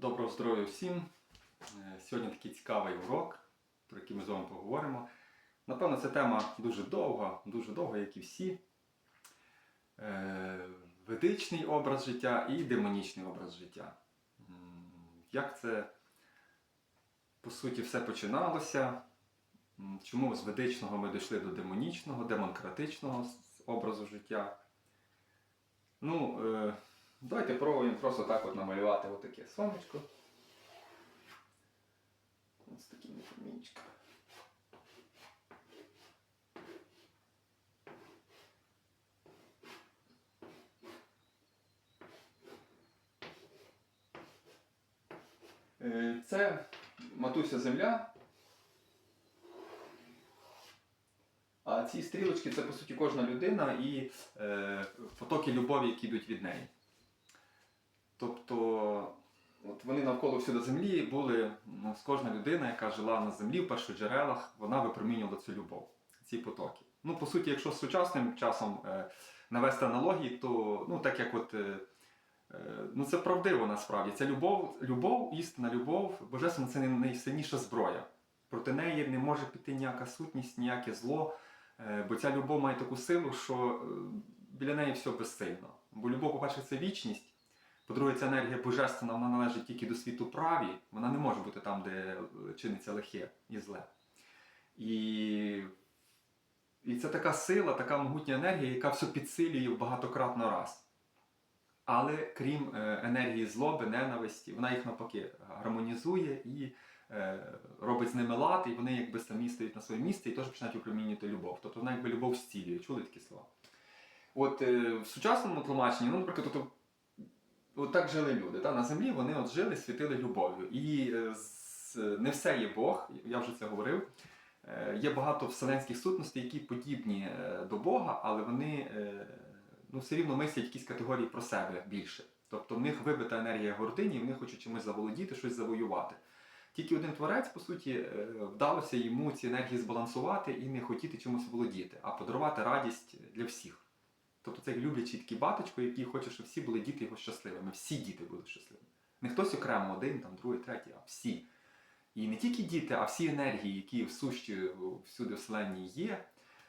Доброго здоров'я всім! Е, Сьогодні такий цікавий урок, про який ми з вами поговоримо. Напевно, ця тема дуже довга, дуже довга, як і всі. Е, Ведичний образ життя і демонічний образ життя. Як це, по суті, все починалося? Чому з ведичного ми дійшли до демонічного, демонкратичного с- образу життя? Ну, е, давайте пробуємо просто так от намалювати отаке сонечко. Ось такими промінчиками. Е, Це матуся земля. А ці стрілочки це по суті кожна людина і е, потоки любові, які йдуть від неї. Тобто, от вони навколо всюди землі були, ну, кожна людина, яка жила на землі в першоджерелах, вона випромінювала цю любов, ці потоки. Ну, по суті, якщо з сучасним часом е, навести аналогії, то ну, так як от. Е, е, Ну, це правдиво насправді. Це любов, любов, істинна любов, божественна це найсильніша зброя. Проти неї не може піти ніяка сутність, ніяке зло. Е, Бо ця любов має таку силу, що е, біля неї все безсильно. Бо любов, по-перше, це вічність. По-друге, ця енергія божественна, вона належить тільки до світу праві, вона не може бути там, де чиниться лихе і зле. І, і це така сила, така могутня енергія, яка все підсилює в багатократно раз. Але крім е, енергії злоби, ненависті, вона їх навпаки гармонізує і е, робить з ними лад, і вони якби самі стають на своє місце і теж починають опромінювати любов. Тобто вона якби любов зцілює. Чули такі слова? От е, в сучасному тлумаченні, ну, наприклад, от так жили люди. Та? На землі вони от жили, світили любов'ю. І е, не все є Бог, я вже це говорив. Е, Є багато вселенських сутностей, які подібні е, до Бога, але вони ну, все рівно мислять якісь категорії про себе більше. Тобто в них вибита енергія гордині, і вони хочуть чимось заволодіти, щось завоювати. Тільки один творець, по суті, вдалося йому ці енергії збалансувати і не хотіти чимось володіти, а подарувати радість для всіх. Тобто це люблячий такий батечко, який хоче, щоб всі були діти його щасливими. Всі діти були щасливими. Не хтось окремо один, там, другий, третій, а всі. І не тільки діти, а всі енергії, які в сущі всюди в вселенні є,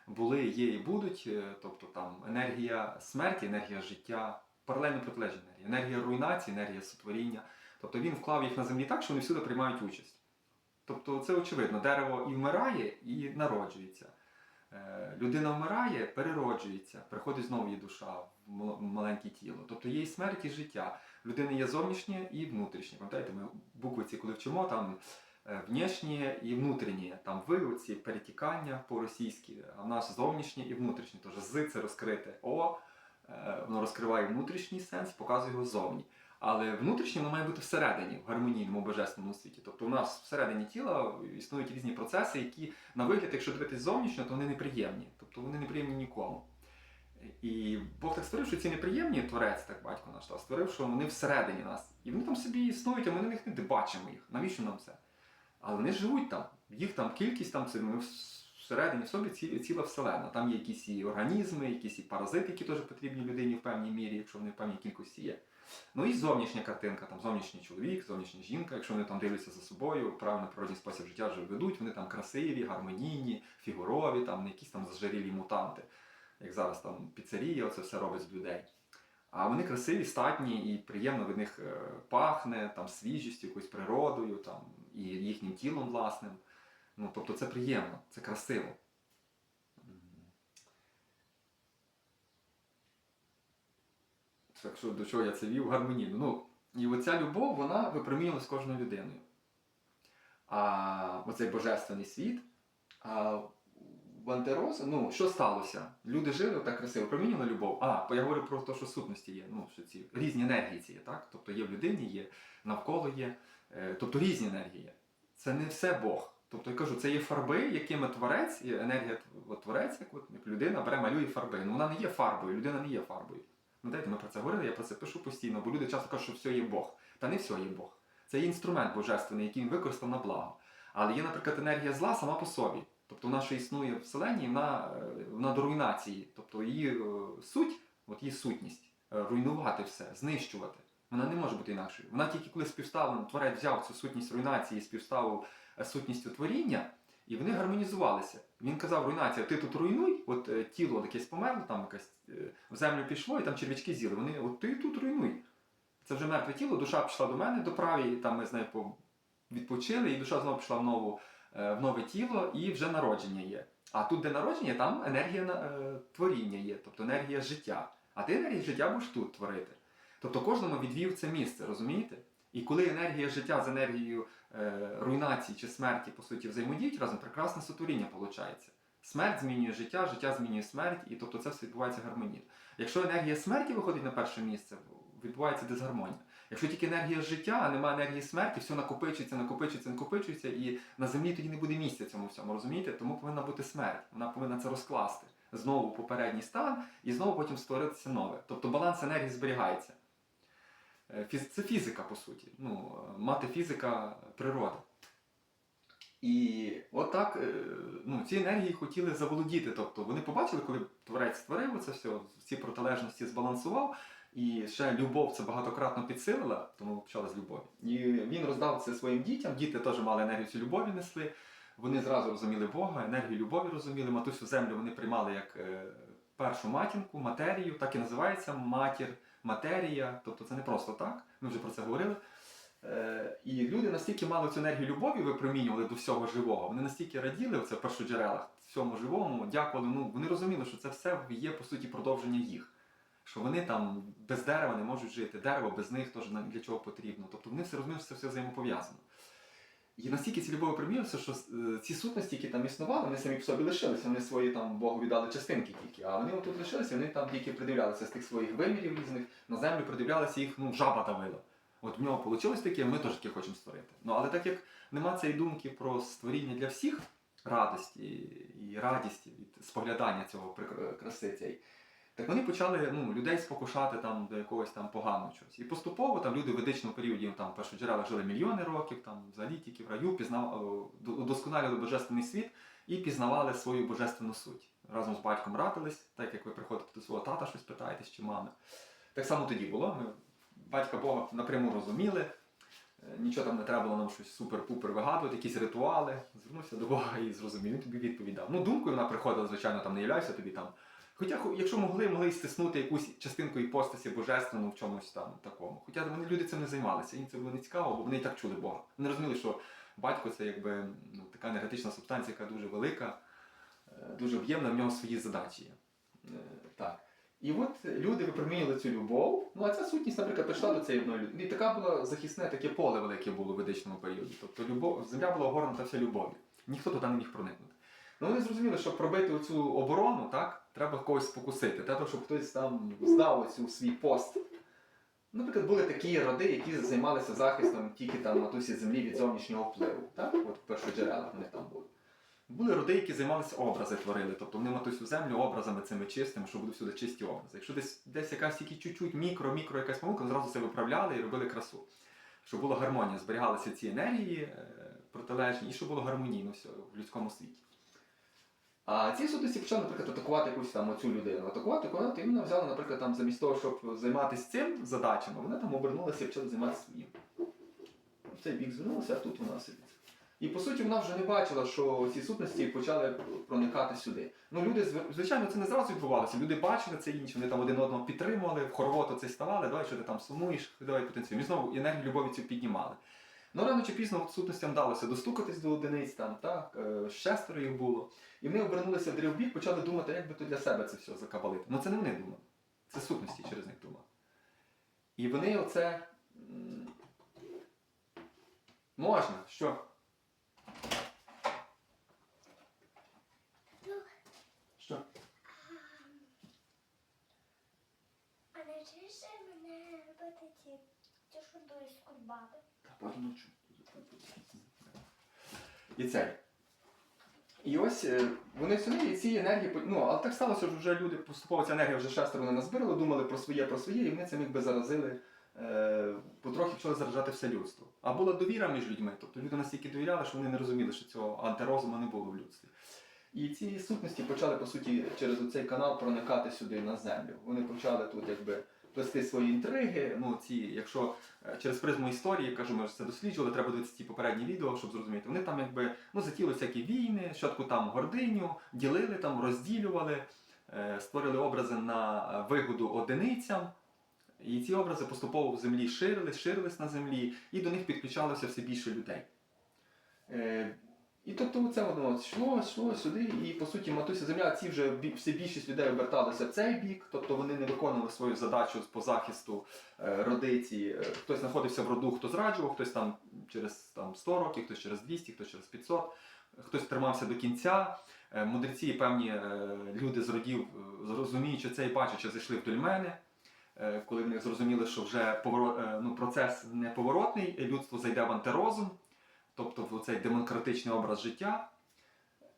були, є і будуть. Е, Тобто там енергія смерті, енергія життя, паралельно протилежні енергії, енергія руйнації, енергія сотворіння. Тобто він вклав їх на землі так, що вони всюди приймають участь. Тобто це очевидно, дерево і вмирає, і народжується. Е, Людина вмирає, перероджується, приходить знову її душа в маленьке тіло. Тобто є і смерть, і життя. В людини є зовнішнє і внутрішнє. Пам'ятаєте, ми букви ці, коли вчимо, там е, внешнє і внутрішнє. Там ви, оці перетікання по-російськи, а в нас зовнішнє і внутрішнє. Тож з це розкрите О, е, воно розкриває внутрішній сенс, показує його зовні. Але внутрішнє воно має бути всередині, в гармонійному божественному світі. Тобто у нас всередині тіла існують різні процеси, які на вигляд, якщо дивитись зовнішньо, то вони неприємні. Тобто вони неприємні нікому. І Бог так створив, що ці неприємні творець, так батько наш так створив, що вони всередині нас. І вони там собі існують, а ми на них не бачимо їх. Навіщо нам це? Але вони живуть там. Їх там кількість там це ми всередині в собі ці- ціла вселена. Там є якісь і організми, якісь і паразити, які теж потрібні людині в певній мірі, якщо вони в певній кількості є. Ну і зовнішня картинка, там зовнішній чоловік, зовнішня жінка, якщо вони там дивляться за собою, правильно природній спосіб життя вже ведуть, вони там красиві, гармонійні, фігурові, там не якісь там зажирілі мутанти, як зараз там піцерія, оце все робить з людей. А вони красиві, статні і приємно від них е, пахне, там свіжістю, якоюсь природою, там, і їхнім тілом власним. Ну, тобто це приємно, це красиво. Так що до чого я це вів гармонійно. Ну, і оця любов, вона випромінювалась кожною людиною. А оцей божественний світ. А в ну, що сталося? Люди жили так красиво, промінювали любов. А, я говорю про те, що сутності є. Ну, що ці різні енергії ці є, так? Тобто є в людині, є навколо є. Е, тобто різні енергії є. Це не все Бог. Тобто я кажу, це є фарби, якими творець, енергія творець, як, от, як людина бере, малює фарби. Ну вона не є фарбою, людина не є фарбою. Ну дайте ми про це говорили, я про це пишу постійно, бо люди часто кажуть, що все є Бог. Та не все є Бог. Це є інструмент божественний, який він використав на благо. Але є, наприклад, енергія зла сама по собі. Тобто вона що існує в вселенні, вона, е, вона до руйнації. Тобто її е, суть, от її сутність е, руйнувати все, знищувати. Вона не може бути інакшою. Вона тільки коли співставлена, творець взяв цю сутність руйнації і співставив сутністю творіння, і вони гармонізувалися. Він казав, руйнація, ти тут руйнуй, от е, тіло якесь померло, там якась е, в землю пішло, і там червячки з'їли. Вони, от ти тут руйнуй. Це вже мертве тіло, душа пішла до мене до праві, там ми з нею відпочили, і душа знову пішла в, нову, е, в нове тіло, і вже народження є. А тут, де народження, там енергія е, творіння є, тобто енергія життя. А ти енергію життя будеш тут творити. Тобто кожному відвів це місце, розумієте? І коли енергія життя з енергією руйнації чи смерті, по суті, взаємодіють разом, прекрасне сотворіння виходить. Смерть змінює життя, життя змінює смерть, і тобто це все відбувається гармонійно. Якщо енергія смерті виходить на перше місце, відбувається дисгармонія. Якщо тільки енергія життя, а немає енергії смерті, все накопичується, накопичується, накопичується, і на землі тоді не буде місця цьому всьому, розумієте? Тому повинна бути смерть. Вона повинна це розкласти. Знову попередній стан, і знову потім створитися нове. Тобто баланс енергії зберігається. Е, фіз- Це фізика, по суті. Ну, е, мати фізика природи. І отак е, ну, ці енергії хотіли заволодіти. Тобто вони побачили, коли творець створив це все, ці протилежності збалансував, і ще любов це багатократно підсилила, тому почала з любові. І він роздав це своїм дітям. Діти теж мали енергію цю любові несли. Вони зразу розуміли Бога, енергію любові розуміли. Матусю землю вони приймали як першу матінку, матерію, так і називається матір, матерія. Тобто це не просто так. Ми вже про це говорили. Е, і люди настільки мали цю енергію любові випромінювали до всього живого, вони настільки раділи в це першоджерелах, всьому живому, дякували. Ну вони розуміли, що це все є по суті продовження їх. Що вони там без дерева не можуть жити, дерево без них теж для чого потрібно. Тобто вони все розуміють, що це все взаємопов'язано. І настільки ці любові примірилися, що е, ці сутності, які там існували, вони самі по собі лишилися, вони свої там Богу віддали частинки тільки. А вони отут лишилися, вони там тільки придивлялися з тих своїх вимірів різних, на землю придивлялися, їх ну, жаба давила. От в нього вийшло таке, ми теж таке хочемо створити. Ну але так як нема цієї думки про створіння для всіх радості і радісті від споглядання цього прик- краси цієї, так вони почали ну, людей спокушати там до якогось там поганого чогось. І поступово там люди в ведичному періоді там першоджерела жили мільйони років, там взагалі тільки в раю пізнав, е, удосконалювали божественний світ і пізнавали свою божественну суть. Разом з батьком радились, так як ви приходите до свого тата, щось питаєтесь чи мами. Так само тоді було. Ми батька Бога напряму розуміли. Е, Нічого там не треба було нам щось супер-пупер вигадувати, якісь ритуали. Звернувся до Бога і зрозумів, він тобі відповідав. Ну, думкою вона приходила, звичайно, там не являйся тобі там. Хоча, якщо могли, могли і стиснути якусь частинку іпостасі божественну в чомусь там такому. Хоча вони люди цим не займалися, їм це було не цікаво, бо вони і так чули Бога. Вони розуміли, що батько це якби ну, така енергетична субстанція, яка дуже велика, е, дуже об'ємна, в нього свої задачі є. Е, Так. І от люди випромінювали цю любов. Ну а ця сутність, наприклад, прийшла до цієї одної людини. І така була захисне таке поле велике було в ведичному періоді. Тобто любов, земля була огорнута вся любов'ю. Ніхто туди не міг проникнути. Ну вони зрозуміли, що пробити оцю оборону, так, треба когось спокусити. Треба, щоб хтось там здав оцю свій пост. Наприклад, були такі роди, які займалися захистом тільки там матусі землі від зовнішнього впливу. Так? От в першоджерелах вони там були. Були роди, які займалися образи творили, тобто вони матусю землю образами цими чистими, щоб були всюди чисті образи. Якщо десь, десь якась тільки чуть-чуть мікро, мікро якась помилка, зразу це виправляли і робили красу. Щоб була гармонія, зберігалися ці енергії е, протилежні, і щоб було гармонійно все в людському світі. А ці судиці почали, наприклад, атакувати якусь там оцю людину. Атакувати, атакувати, і вона взяла, наприклад, там, замість того, щоб займатися цим задачами, вона там обернулася і почала займатися своїм. В цей бік звернулася, а тут вона сидить. І по суті вона вже не бачила, що ці сутності почали проникати сюди. Ну люди звичайно це не зразу відбувалося. Люди бачили це інше, вони там один одного підтримували, в хоровод оцей ставали, давай що ти там сумуєш, давай потенціюємо. І знову енергію любові цю піднімали. Ну рано чи пізно сутностям вдалося достукатись до одиниць там, так, е, шестеро їх було. І вони обернулися в дрівбік, почали думати, як би то для себе це все закабалити. Ну це не вони думали. Це сутності через них думали. І вони оце. Можна, що? Що? А навчишся мене робити з кульбаби? Та порнучу. І це. І ось е, вони сюди, і ці енергії, ну, але так сталося, що вже люди поступово ця енергія вже шестеро вони назбирали, думали про своє, про своє, і вони цим якби заразили, е, потрохи почали заражати все людство. А була довіра між людьми, тобто люди настільки довіряли, що вони не розуміли, що цього антирозуму не було в людстві. І ці сутності почали, по суті, через цей канал проникати сюди на землю. Вони почали тут якби плести свої інтриги. Ну, ці, якщо е, через призму історії, кажу, ми ж це досліджували, треба дивитися ті попередні відео, щоб зрозуміти. Вони там якби ну, затіли всякі війни, спочатку там гординю, ділили там, розділювали, е, створили образи на е, вигоду одиницям. І ці образи поступово в землі ширились, ширились на землі, і до них підключалося все більше людей. І тобто це воно йшло, йшло сюди, і по суті матуся земля, ці вже все більшість людей оберталися в цей бік, тобто вони не виконували свою задачу по захисту е, родиці. Е, Хтось знаходився в роду, хто зраджував, хтось там через там, 100 років, хтось через 200, хтось через 500, хтось тримався до кінця. Е, Мудреці певні люди з родів, зрозуміючи це і бачачи, зайшли в. Е, Коли вони зрозуміли, що вже ну, процес неповоротний, людство зайде в антирозум, тобто в цей демократичний образ життя.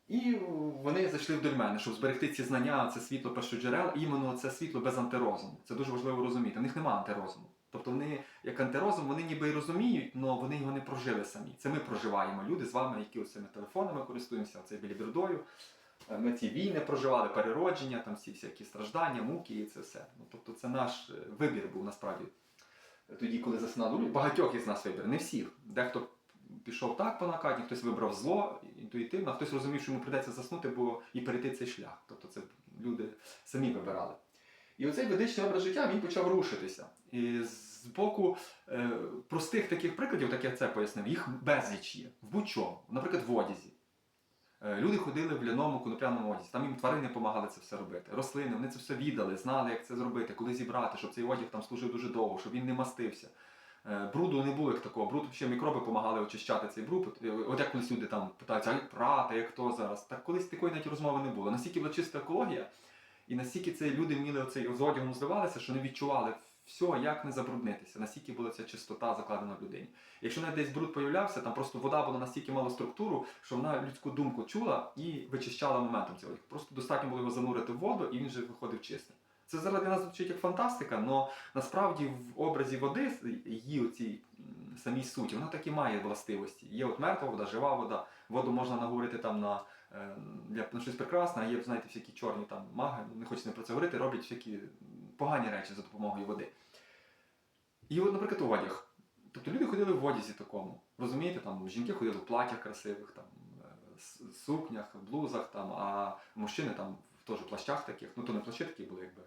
І вони зайшли в мене, щоб зберегти ці знання, це світло першоджерел, іменно це світло без антирозуму. Це дуже важливо розуміти. В них немає антирозуму. Тобто вони, як антирозум, вони ніби й розуміють, але вони його не прожили самі. Це ми проживаємо. Люди з вами, які цими телефонами користуємося, оцей білібердою. Е, Ми ці війни проживали, переродження, там всі всякі страждання, муки і це все. Ну, тобто це наш е, вибір був насправді. Тоді, коли засинали, ну, багатьох із нас вибір, не всіх. Дехто пішов так по накатні, хтось вибрав зло інтуїтивно, а хтось розумів, що йому прийдеться заснути, бо і перейти цей шлях. Тобто це люди самі вибирали. І оцей ведичний образ життя він почав рушитися. І з боку е, простих таких прикладів, так я це пояснив, їх безліч є. В будь-чому. Наприклад, в одязі. Е, Люди ходили в ляному конопляному одязі, там їм тварини допомагали це все робити. Рослини, вони це все віддали, знали, як це зробити, коли зібрати, щоб цей одяг там служив дуже довго, щоб він не мастився. Е, Бруду не було як такого. Бруд ще мікроби допомагали очищати цей бруд. Е, От як колись люди там питаються, а як прати, як то зараз. Так колись такої навіть розмови не було. Настільки була чиста екологія, і настільки це люди вміли оцей з одягом що не відчували все, як не забруднитися, настільки була ця чистота закладена в людині. Якщо навіть десь бруд появлявся, там просто вода була настільки мала структуру, що вона людську думку чула і вичищала моментом цього. Просто достатньо було його занурити в воду, і він вже виходив чистим. Це зараз для нас звучить як фантастика, але насправді в образі води її оцій самій суті, вона так і має властивості. Є от мертва вода, жива вода, воду можна наговорити там на, е, для на щось прекрасне, а є, знаєте, всякі чорні там маги, не хочу з ним про це говорити, роблять всякі погані речі за допомогою води. І от, наприклад, одяг. Тобто люди ходили в одязі такому. Розумієте, там жінки ходили в платях красивих, там, е, сукнях, блузах, там, а мужчини там в плащах таких, ну то не плащі такі були, якби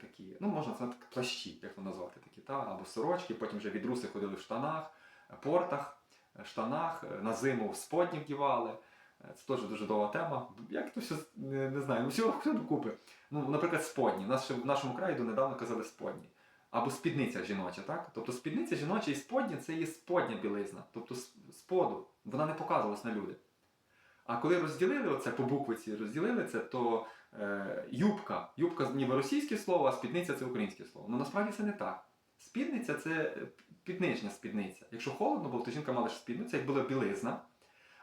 такі, ну можна сказати, плащі, як то назвати такі, та? або сорочки, потім вже відруси ходили в штанах, е, портах, е, штанах, е, на зиму в сподні вдівали. Е, Це теж дуже довга тема. Як то все не, не знаю, всього хто докупи. Ну, наприклад, сподні. Нас ще в нашому краї донедавна казали сподні. Або спідниця жіноча, так? Тобто спідниця жіноча і сподня це є сподня білизна, тобто споду. Вона не показувалась на люди. А коли розділили оце по буквиці, розділили це, то е, юбка. Юбка ніби російське слово, а спідниця це українське слово. Ну насправді це не так. Спідниця це е, піднижня спідниця. Якщо холодно було, то жінка мала ж спідницю, як була білизна,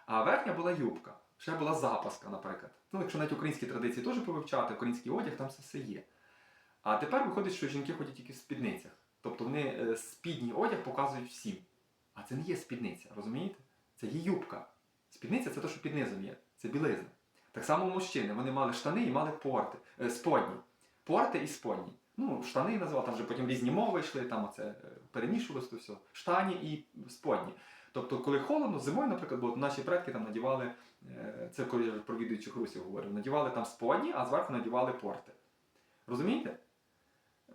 а верхня була юбка. Ще була запаска, наприклад. Ну, якщо навіть українські традиції теж повивчати, український одяг, там це все є. А тепер виходить, що жінки ходять тільки в спідницях. Тобто вони е, спідній одяг показують всім. А це не є спідниця, розумієте? Це є юбка. Спідниця це те, що під низом є. Це білизна. Так само мужчини, вони мали штани і мали порти, е, сподні. Порти і сподні. Ну, штани називали, там вже потім різні мови йшли, там оце е, перемішувалось все. Штані і сподні. Тобто, коли холодно, зимою, наприклад, бо наші предки там надівали, е, це коли я про відуючих русів говорив, надівали там сподні, а зверху надівали порти. Розумієте?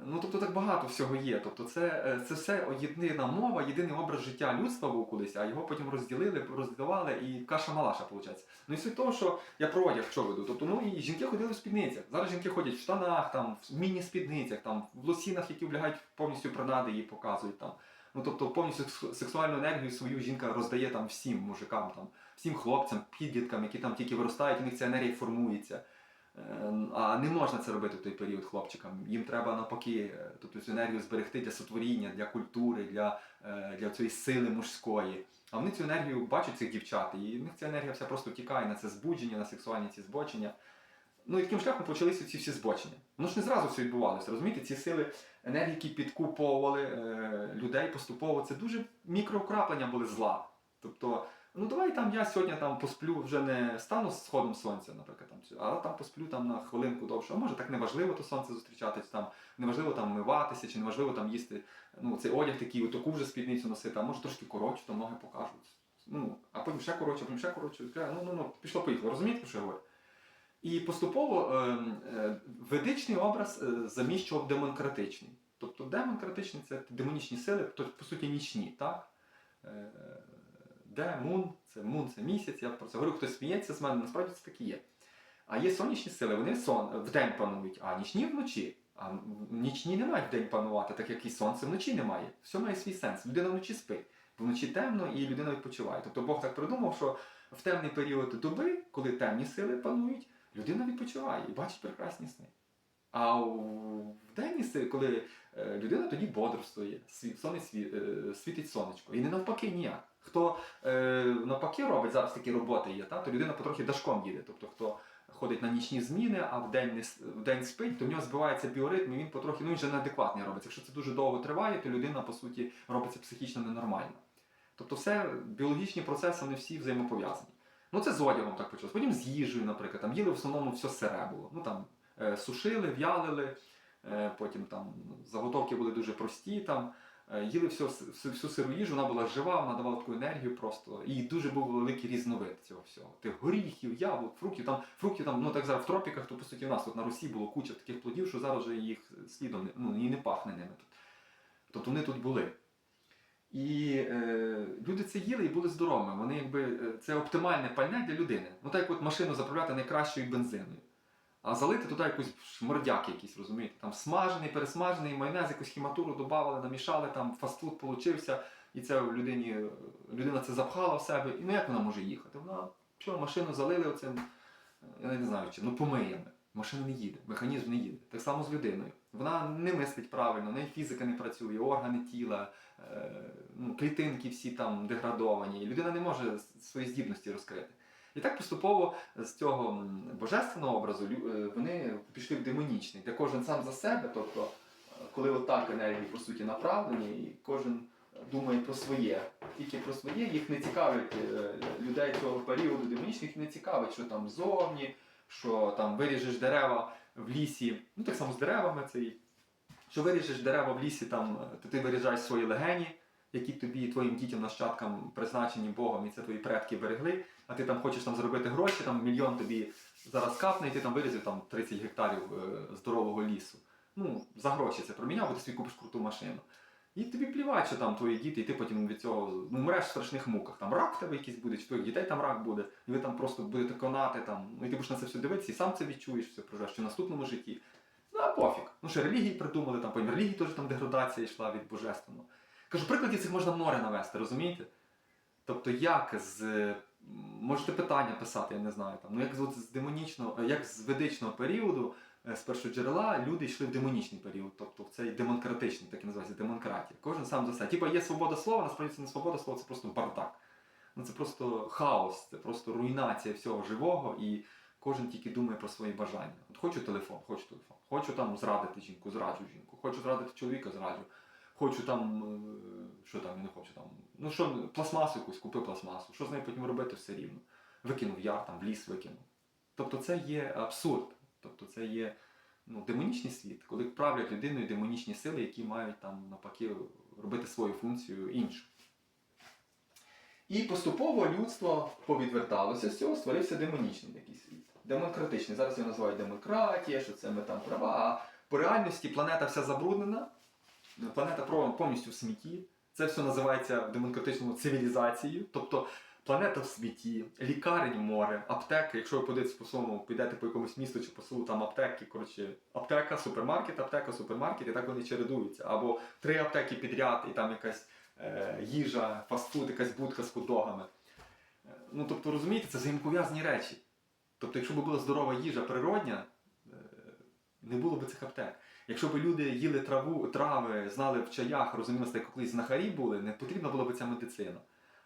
Ну, тобто так багато всього є. Тобто це, е, це все єдина мова, єдиний образ життя людства був колись, а його потім розділили, роздавали і каша малаша, виходить. Ну і суть того, що я про одяг що веду. Тобто, ну і жінки ходили в спідницях. Зараз жінки ходять в штанах, там, в міні-спідницях, там, в лосінах, які влягають повністю принади, її показують там. Ну тобто повністю сексуальну енергію свою жінка роздає там всім мужикам, там, всім хлопцям, підліткам, які там тільки виростають, у них ця енергія формується. Е, А не можна це робити в той період хлопчикам. Їм треба навпаки, е, тобто цю енергію зберегти для сотворіння, для культури, для, е, для цієї сили мужської. А вони цю енергію бачать цих дівчат, і в них ця енергія вся просто тікає на це збудження, на сексуальні ці збочення. Ну і таким шляхом почалися ці всі збочення. Воно ж не зразу все відбувалося. Розумієте, ці сили енергії, які підкуповували людей поступово, це дуже мікроукраплення були зла. Тобто Ну давай там я сьогодні там посплю, вже не стану з сходом сонця, наприклад, там, а там посплю там на хвилинку довше. А може так неважливо то сонце зустрічатись, там неважливо там миватися, чи неважливо там їсти ну, цей одяг такий, таку вже спідницю носити, а може трошки коротше, то ноги покажуть. Ну, а потім ще коротше, потім ще коротше. Ну, ну, ну, пішло поїхало. Розумієте, що я говорю? І поступово е, е, ведичний образ е, заміщував демонкратичний. Тобто демонкратичний це демонічні сили, тобто, по суті, нічні, так? Е, Де мун, це мун, це місяць, я про це говорю, хтось сміється з мене, насправді це так і є. А є сонячні сили, вони сон, вдень панують, а нічні вночі. А нічні не мають вдень панувати, так як і сонце вночі немає. Все має свій сенс. Людина вночі спить, бо вночі темно і людина відпочиває. Тобто Бог так придумав, що в темний період доби, коли темні сили панують, людина відпочиває і бачить прекрасні сни. А в сили, коли е, людина тоді бодрствує, е, світить сонечко. І не навпаки ніяк. Хто е, навпаки робить зараз такі роботи є, та, то людина потрохи дашком їде. Тобто хто ходить на нічні зміни, а в день, не, в день спить, то в нього збивається біоритм, і він потрохи ну, він вже неадекватний робиться. Якщо це дуже довго триває, то людина, по суті, робиться психічно ненормальна. Тобто все, біологічні процеси вони всі взаємопов'язані. Ну це з одягом так почалось. Потім з їжею, наприклад, там їли в основному все сире було. Ну там е, сушили, в'ялили, е, потім там заготовки були дуже прості. Там, їли все, всю, всю сиру їжу, вона була жива, вона давала таку енергію просто. І дуже був великий різновид цього всього. Тих горіхів, яблук, фруктів. Там фруктів там, ну так зараз в тропіках, то по суті у нас тут на Русі було куча таких плодів, що зараз вже їх слідом ну, і не пахне ними тут. Тобто вони тут були. І е, люди це їли і були здоровими. Вони якби е, це оптимальне пальне для людини. Ну так як от машину заправляти найкращою бензиною. А залити туди якийсь шмордяк якийсь, розумієте? Там смажений, пересмажений, майонез, якусь хіматуру додавали, намішали, там фастфуд получився, і це в людині, людина це запхала в себе. І ну як вона може їхати? Вона що, машину залили оцим, я не знаю чим, ну помиями. Машина не їде, механізм не їде. Так само з людиною. Вона не мислить правильно, неї фізика не працює, органи тіла, е, ну, клітинки всі там деградовані. Людина не може свої здібності розкрити. І так поступово з цього божественного образу е, вони пішли в демонічний, де кожен сам за себе, тобто, е, коли отак енергії по суті направлені, і кожен думає про своє, тільки про своє, їх не цікавить е, людей цього періоду демонічних, не цікавить, що там зовні, що там виріжеш дерева в лісі, ну так само з деревами це що виріжеш дерева в лісі, там, то ти виріжаєш свої легені, які тобі і твоїм дітям нащадкам призначені Богом, і це твої предки берегли, а ти там хочеш там заробити гроші, там мільйон тобі зараз капне, і ти там вирізав там 30 гектарів е, здорового лісу. Ну, за гроші це проміняв, бо ти собі купиш круту машину. І тобі плівать, що там твої діти, і ти потім від цього ну, мреш в страшних муках. Там рак в тебе якийсь буде, чи твоїх дітей там рак буде, і ви там просто будете конати, там, ну і ти будеш на це все дивитися, і сам це відчуєш, все проживеш що в наступному житті. Ну, а пофіг. Ну, ще релігії придумали, там потім релігії теж там деградація йшла від божественного. Кажу, прикладів цих можна море навести, розумієте? Тобто, як з. Можете питання писати, я не знаю. Там, ну як з, демонічного, е, як з ведичного періоду, е, з першого джерела, люди йшли в демонічний період, тобто в цей демонкратичний, так і називається, демократія. Кожен сам за себе. Типа є свобода слова, насправді це не свобода слова, це просто бардак. Ну це просто хаос, це просто руйнація всього живого, і кожен тільки думає про свої бажання. От хочу телефон, хочу телефон, хочу там зрадити жінку, зраджу жінку, хочу зрадити чоловіка, зраджу. Хочу там, е, що там, я не хочу там. Ну що, пластмасу якусь, купи пластмасу. Що з нею потім робити все рівно. Викинув яр, там в ліс викинув. Тобто це є абсурд. Тобто це є ну, демонічний світ, коли правлять людиною демонічні сили, які мають там навпаки робити свою функцію іншу. І поступово людство повідверталося з цього, створився демонічний такий світ. Демократичний. Зараз його називають демократія, що це ми там права. А по реальності планета вся забруднена, планета про- повністю в смітті. Це все називається в демократичному цивілізацією. Тобто планета в світі, лікарень море, аптеки. Якщо ви подивитесь по своєму, підете по якомусь місту чи по селу, там аптеки, коротше, аптека, супермаркет, аптека, супермаркет, і так вони чередуються. Або три аптеки підряд, і там якась е, їжа, фастфуд, якась будка з хот-догами. Е, Ну, тобто, розумієте, це взаємопов'язані речі. Тобто, якщо б була здорова їжа природня, е, не було б цих аптек. Якщо б люди їли траву, трави, знали в чаях, розуміли, як колись знахарі були, не потрібна була б ця медицина.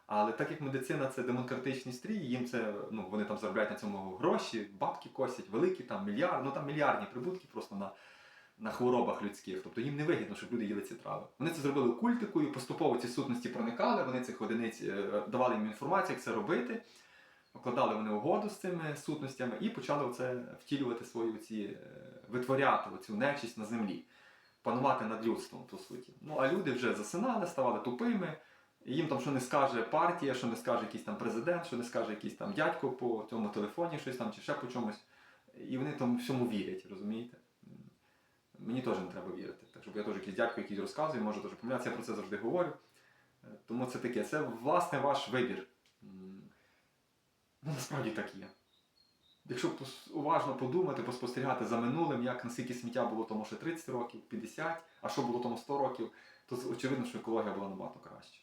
Але так як медицина це демократичний стрій, їм це, ну, вони там заробляють на цьому гроші, бабки косять, великі там мільярд, ну там мільярдні прибутки просто на на хворобах людських. Тобто їм не вигідно, щоб люди їли ці трави. Вони це зробили культикою, поступово ці сутності проникали, вони цих одиниць е, давали їм інформацію, як це робити. Покладали вони угоду з цими сутностями і почали це втілювати свої ці, витворяти оцю нечисть на землі, панувати над людством, по суті. Ну а люди вже засинали, ставали тупими. І їм там що не скаже партія, що не скаже якийсь там президент, що не скаже якийсь там дядько по цьому телефоні, щось там чи ще по чомусь. І вони там всьому вірять, розумієте? Мені теж не треба вірити. Так щоб я теж якийсь дядько, який розказує, можу теж помилятися, я про це завжди говорю. Е, Тому це таке, це власне ваш вибір. Ну, насправді так є. Якщо уважно подумати, поспостерігати за минулим, як наскільки сміття було тому ще 30 років, 50, а що було тому 100 років, то очевидно, що екологія була набагато краще.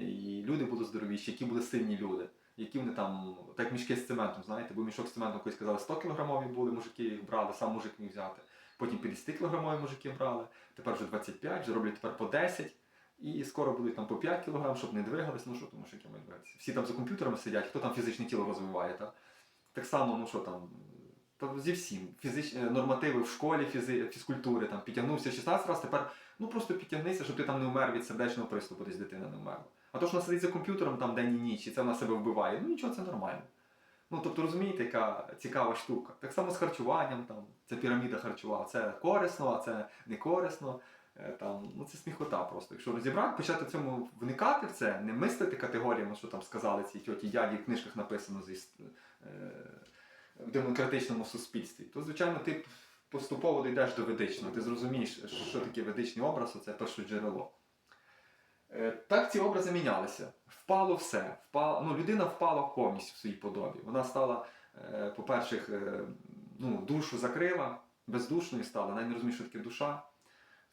І люди були здоровіші, які були сильні люди, які вони там, так мішки з цементом, знаєте, бо мішок з цементом колись сказали 100 кілограмові були, мужики їх брали, сам мужик міг взяти. Потім 50 кілограмові мужики брали, тепер вже 25, вже роблять тепер по 10. І скоро будуть там по 5 кілограм, щоб не двигались, ну що тому що мають двигатися. Всі там за комп'ютерами сидять, хто там фізичне тіло розвиває, та? так само, ну що там, та зі всім. Фізич... е, Нормативи в школі фізи... фізкультури, там, підтягнувся 16 разів, тепер ну просто підтягнися, щоб ти там не вмер від сердечного приступу, десь дитина не вмерла. А то, що вона сидить за комп'ютером там день і ніч, і це вона себе вбиває, ну нічого, це нормально. Ну, тобто розумієте, яка цікава штука. Так само з харчуванням, там, це піраміда харчова, це корисно, а це не корисно. Е, Там, ну, це сміхота просто. Якщо розібрати, почати в цьому вникати в це, не мислити категоріями, що там сказали ці тьоті дяді, в книжках написано зі, е, в демократичному суспільстві, то, звичайно, ти поступово дійдеш до ведичного. Ти зрозумієш, що таке ведичний образ, це перше джерело. Е, Так ці образи мінялися. Впало все. Впало, ну, людина впала повністю в своїй подобі. Вона стала, е, по-перше, е, ну, душу закрила, бездушною стала, навіть не розуміє, що таке душа.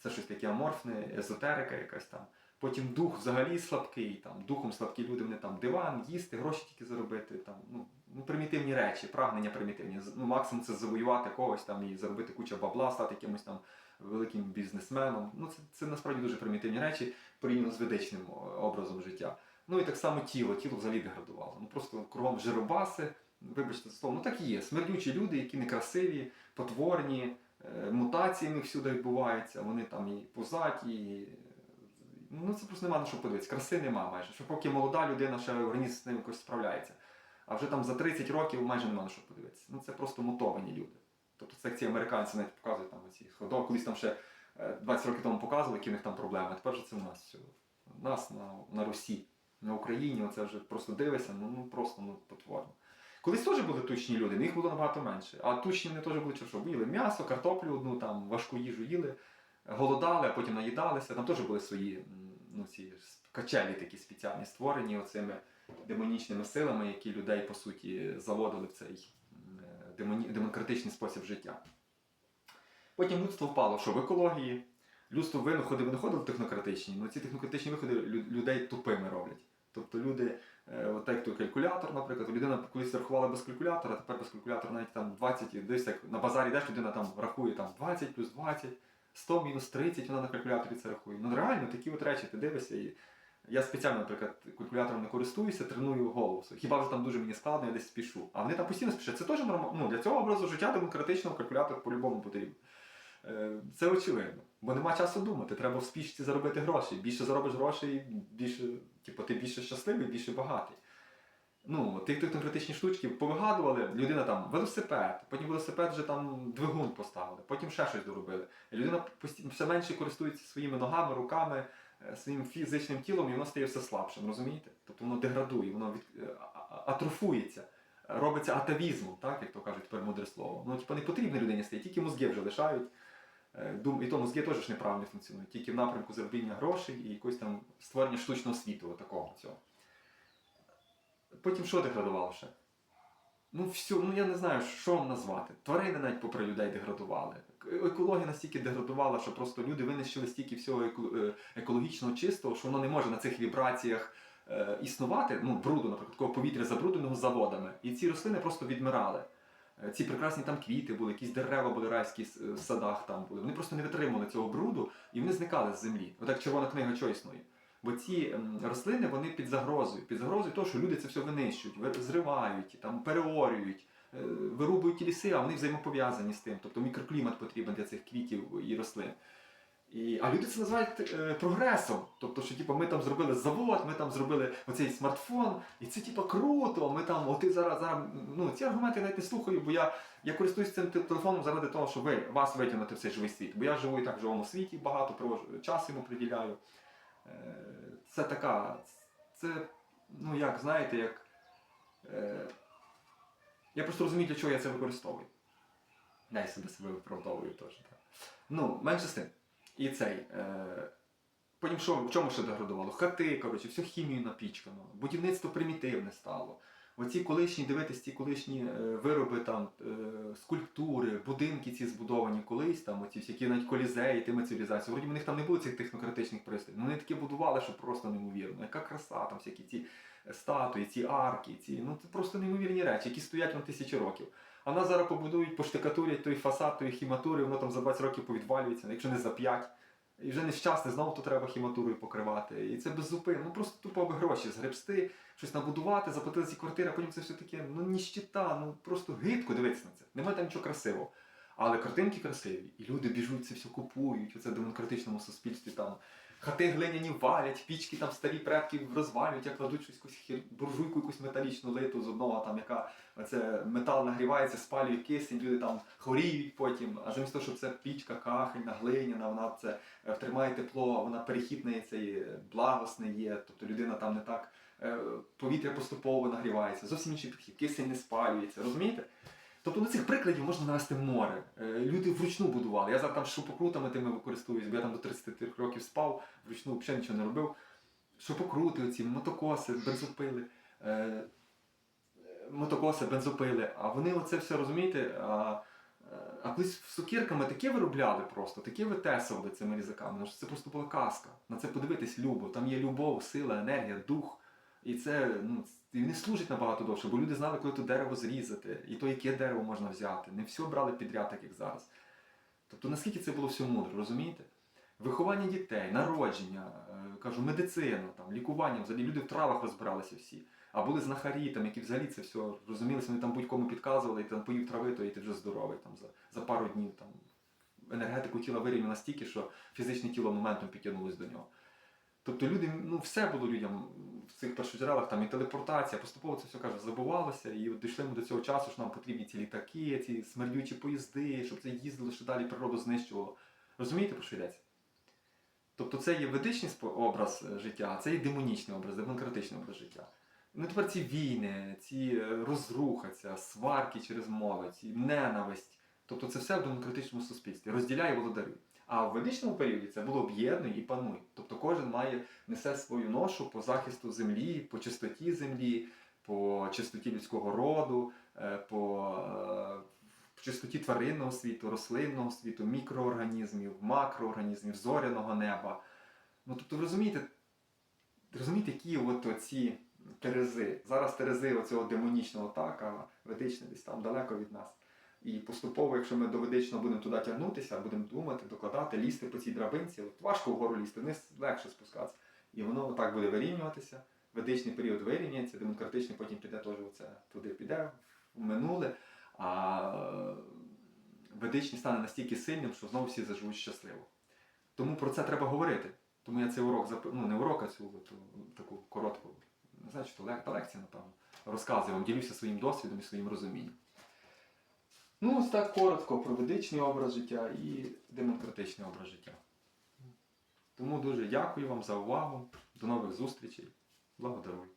Це щось таке аморфне, езотерика якась там. Потім дух взагалі слабкий, там, духом слабкі люди, вони там диван, їсти, гроші тільки заробити, там, ну, ну, примітивні речі, прагнення примітивні. Ну, максимум це завоювати когось там і заробити кучу бабла, стати якимось там великим бізнесменом. Ну, це, це насправді дуже примітивні речі порівняно з ведичним образом життя. Ну і так само тіло, тіло взагалі деградувало. Ну просто кругом жиробаси, вибачте за слово, ну так і є. Смердючі люди, які некрасиві, потворні, мутації в них всюди відбуваються, вони там і позаті, і... ну це просто нема на що подивитися. Краси нема майже. Що поки молода людина, ще організм з ним якось справляється. А вже там за 30 років майже нема на що подивитися. Ну це просто мутовані люди. Тобто це як ці американці навіть показують там оці ходок, колись там ще е, 20 років тому показували, які в них там проблеми. Тепер же це в нас все. Нас на, на Русі, на Україні, оце вже просто дивишся, ну, ну просто ну, потворно. Колись теж були тучні люди, їх було набагато менше. А тучні вони теж були що? Їли м'ясо, картоплю одну, там, важку їжу їли, голодали, а потім наїдалися. Там теж були свої ну, ці качелі такі спеціальні, створені оцими демонічними силами, які людей, по суті, заводили в цей е, демократичний спосіб життя. Потім людство впало, що в екології. Людство винаходи винаходили технократичні, але ці технократичні виходи людей тупими роблять. Тобто люди, от так як той калькулятор, наприклад, людина колись рахувала без калькулятора, тепер без калькулятора навіть там 20, і десь як на базарі йдеш, людина там рахує там 20 плюс 20, 100 мінус 30, вона на калькуляторі це рахує. Ну реально такі от речі, ти дивишся і. Я спеціально, наприклад, калькулятором не користуюся, треную голову. Хіба вже там дуже мені складно, я десь спішу. А вони там постійно спішать. Це теж нормально. Ну, для цього образу життя демократичного калькулятор по-любому потрібен. Е, Це очевидно. Бо нема часу думати. Треба в спішці заробити гроші. Більше заробиш грошей, більше, типу, ти більше щасливий, більше багатий. Ну, тих технократичні штучки повигадували, людина там велосипед, потім велосипед вже там двигун поставили, потім ще щось доробили. Людина все менше користується своїми ногами, руками, е, своїм фізичним тілом, і воно стає все слабшим, розумієте? Тобто воно деградує, воно від, е, атрофується, робиться атавізмом, так, як то кажуть тепер мудре слово. Ну, типу, не потрібно людині стає, тільки мозги вже лишають. Е, і то мозги теж неправильно функціонують, тільки в напрямку заробіння грошей і якось там створення штучного світу, такого цього. Потім що деградувало ще? Ну, все, ну я не знаю, що вам назвати. Тварини навіть попри людей деградували. Е- Екологія настільки деградувала, що просто люди винищили стільки всього е, екологічного чистого, що воно не може на цих вібраціях існувати. Ну, бруду, наприклад, такого повітря забрудненого заводами. І ці рослини просто відмирали. Е, Ці прекрасні там квіти були, якісь дерева були райські в садах там були. Вони просто не витримували цього бруду і вони зникали з землі. Отак червона книга існує. Бо ці ем, рослини вони під загрозою, під загрозою того, що люди це все винищують, зривають, там переорюють, е, вирубують ті ліси, а вони взаємопов'язані з тим. Тобто мікроклімат потрібен для цих квітів і рослин. І, а люди це називають е, прогресом. Тобто, що типу, ми там зробили завод, ми там зробили оцей смартфон, і це типу круто. Ми там, о, зараз, зараз ну ці аргументи я навіть не слухаю, бо я, я користуюсь цим телефоном заради того, щоб ви вас витягнути в цей живий світ. Бо я живу і так в живому світі, багато проводжу, час йому приділяю. Е, Це така, це, ну як, знаєте, як. Е, я просто розумію, для чого я це використовую. Я себе себе виправдовую теж. Ну, менше з тим. І цей. Е, потім що, в чому ще деградувало? Хати, коротше, всю хімію напічкано, будівництво примітивне стало. Оці колишні, дивитись, ці колишні е, вироби, там, е, скульптури, будинки ці збудовані колись, там, оці всякі навіть колізеї, тими цивілізації. Вроді в них там не було цих технократичних пристроїв. Ну вони таке будували, що просто неймовірно. Яка краса, там всякі ці статуї, ці арки, ці, ну це просто неймовірні речі, які стоять на тисячі років. А нас зараз побудують, поштикатурять той фасад, тої хіматури, воно там за 20 років повідвалюється, якщо не за 5. І вже нещасне, знову то треба хіматурою покривати. І це без зупин. Ну просто тупо аби гроші згребсти, щось набудувати, заплатити ці квартири, а потім це все таке, ну ніщита, ну просто гидко дивитися на це. Немає там нічого красивого. Але картинки красиві, і люди біжуть це все купують. Оце в демократичному суспільстві там хати глиняні валять, пічки там старі предки розвалюють, як кладуть щось якусь хір... буржуйку якусь металічну литу з одного, там яка оце метал нагрівається, спалює кисень, люди там хворіють потім. А замість того, щоб це пічка кахельна, глиняна, вона це е, втримає тепло, вона перехідний цей е, благосний є. Тобто людина там не так е, повітря поступово нагрівається, зовсім інший підхід, кисень не спалюється, розумієте? Тобто на цих прикладів можна навести море. Е, Люди вручну будували. Я зараз там шопокрутами тими використовуюсь, бо я там до 33 років спав, вручну взагалі нічого не робив. Шопокрути, оці, мотокоси, бензопили, е, мотокоси, бензопили. А вони оце все розумієте. А, а колись сукірками таке виробляли просто, таке витесували цими різаками. Ну, це просто була казка. На це подивитись любо. Там є любов, сила, енергія, дух. І це ну, і вони служать набагато довше, бо люди знали, коли то дерево зрізати, і то, яке дерево можна взяти. Не все брали підряд, так як зараз. Тобто, наскільки це було все мудро, розумієте? Виховання дітей, народження, е, кажу, медицина, там, лікування, взагалі люди в травах розбиралися всі. А були знахарі, там, які взагалі це все розумілися, вони там будь-кому підказували, і там поїв трави, то і ти вже здоровий там, за, за пару днів. Там, енергетику тіла вирівняла настільки, що фізичне тіло моментом підтягнулось до нього. Тобто люди, ну все було людям в цих першоджерелах, там і телепортація, поступово це все каже, забувалося, і от дійшли ми до цього часу, що нам потрібні ці літаки, ці смердючі поїзди, щоб це їздило, що далі природу знищувало. Розумієте, про що йдеться? Тобто це є ведичний образ е, життя, а це є демонічний образ, демократичний образ життя. Ну тепер ці війни, ці е, розруха, ця сварки через мови, ці ненависть. Тобто це все в демократичному суспільстві. Розділяє володарює. А в ведичному періоді це було об'єднуй і пануй. Тобто кожен має несе свою ношу по захисту землі, по чистоті землі, по чистоті людського роду, е, по е, чистоті тваринного світу, рослинного світу, мікроорганізмів, макроорганізмів, зоряного неба. Ну тобто, ви розумієте, розумієте, які от оці терези. Зараз терези оцього демонічного так, а ведичне десь там далеко від нас. І поступово, якщо ми до ведичного будемо туди тягнутися, будемо думати, докладати, лізти по цій драбинці, от важко вгору лізти, вниз легше спускатися. І воно так буде вирівнюватися. Ведичний період вирівняється, демократичний потім піде теж оце туди піде, в минуле. А е, ведичний стане настільки сильним, що знову всі заживуть щасливо. Тому про це треба говорити. Тому я цей урок ну не урок, а цю от, таку коротку, не знаю, чи то лекція, напевно, розказую ділюся своїм досвідом і своїм розумінням. Ну, ось так коротко про ведичний образ життя і демократичний образ життя. Тому дуже дякую вам за увагу. До нових зустрічей. Благодарую.